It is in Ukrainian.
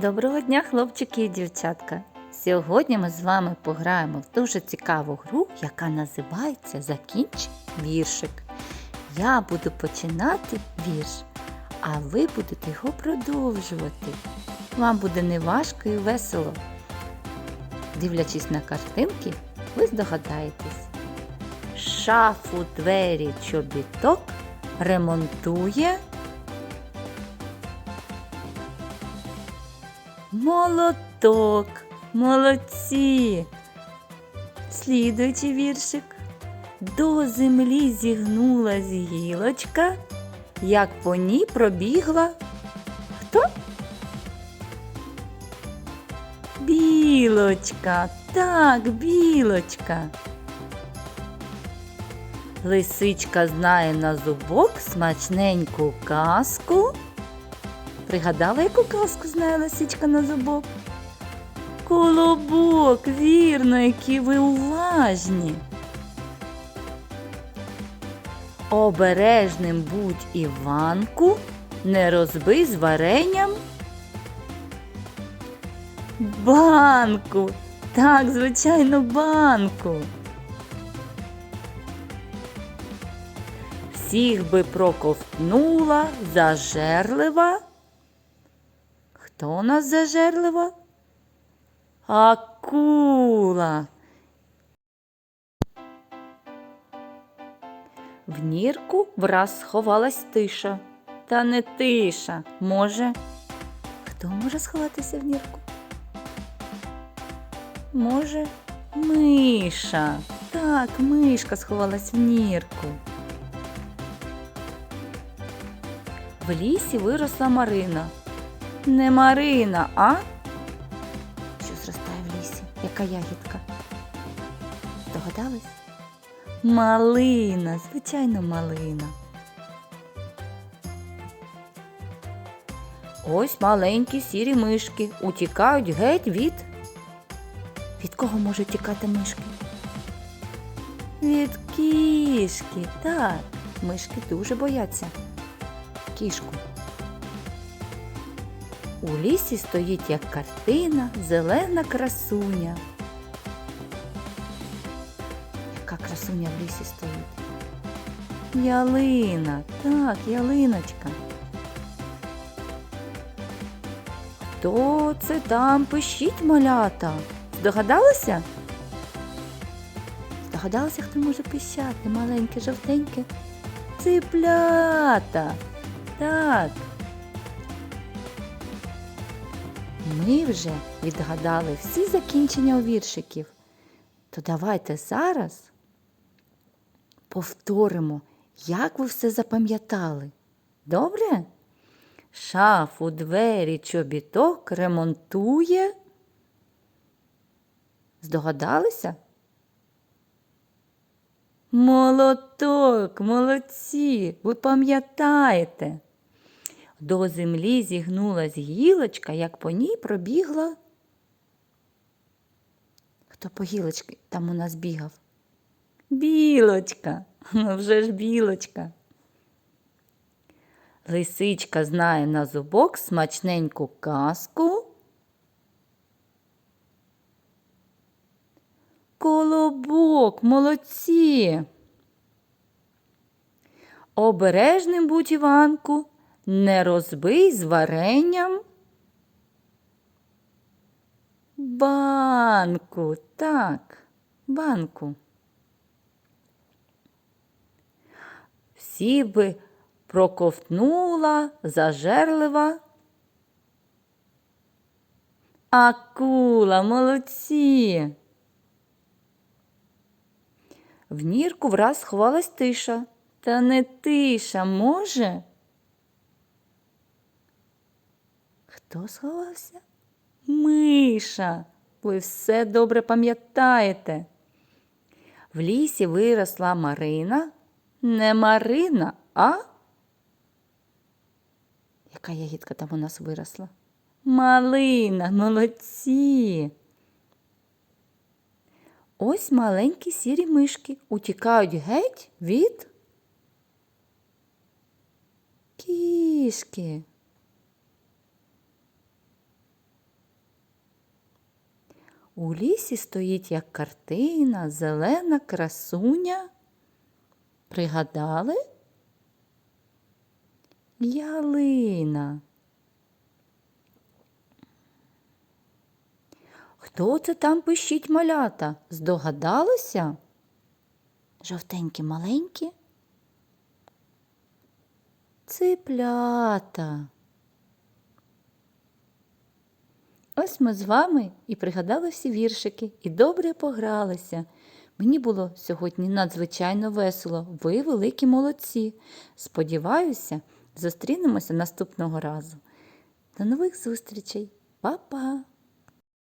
Доброго дня, хлопчики і дівчатка! Сьогодні ми з вами пограємо в дуже цікаву гру, яка називається Закінч віршик. Я буду починати вірш, а ви будете його продовжувати. Вам буде неважко і весело. Дивлячись на картинки, ви здогадаєтесь. Шафу, двері, чобіток ремонтує. Молоток. Молодці. Слідуючий віршик. До землі зігнулась гілочка, як по ній пробігла. Хто? Білочка. Так, білочка. Лисичка знає на зубок смачненьку казку. Пригадала, яку казку знає лисичка на зубок? Колобок, вірно, які ви уважні. Обережним будь Іванку, не розбий з варенням. Банку. Так, звичайно, банку. Всіх би проковтнула зажерлива. Хто у нас зажерлива? Акула. В нірку враз сховалась тиша. Та не тиша. Може. Хто може сховатися в нірку? Може, миша. Так, мишка сховалась в нірку. В лісі виросла Марина. Не Марина, а? Що зростає в лісі? Яка ягідка? Догадались? Малина, звичайно, малина. Ось маленькі сірі мишки утікають геть від. Від кого можуть тікати мишки? Від кішки. Так, мишки дуже бояться. Кішку. У лісі стоїть як картина зелена красуня. Яка красуня в лісі стоїть? Ялина, так, ялиночка. Хто це там пишіть малята? Здогадалися? Здогадалися, хто може пищати? Маленьке, жовтеньке? Циплята. Так. Ми вже відгадали всі закінчення у віршиків. То давайте зараз повторимо, як ви все запам'ятали. Добре? Шафу, двері, чобіток ремонтує. Здогадалися? Молоток, молодці, ви пам'ятаєте. До землі зігнулась гілочка, як по ній пробігла. Хто по гілочці там у нас бігав? Білочка, ну вже ж білочка. Лисичка знає на зубок смачненьку казку. Колобок, молодці. Обережним будь Іванку, не розбий з варенням. Банку, так, банку. Всі би проковтнула зажерлива. Акула, молодці. В нірку враз сховалась тиша. Та не тиша, може? Хто сховався? Миша. Ви все добре пам'ятаєте. В лісі виросла Марина. Не Марина, а? Яка ягідка там у нас виросла? Малина, молодці. Ось маленькі сірі мишки утікають геть від кішки. У лісі стоїть як картина, зелена красуня. Пригадали? Ялина. Хто це там пищить малята? Здогадалися? Жовтенькі маленькі? Цеплята. Ось ми з вами і пригадали всі віршики, і добре погралися. Мені було сьогодні надзвичайно весело. Ви великі молодці. Сподіваюся, зустрінемося наступного разу. До нових зустрічей. Па-па!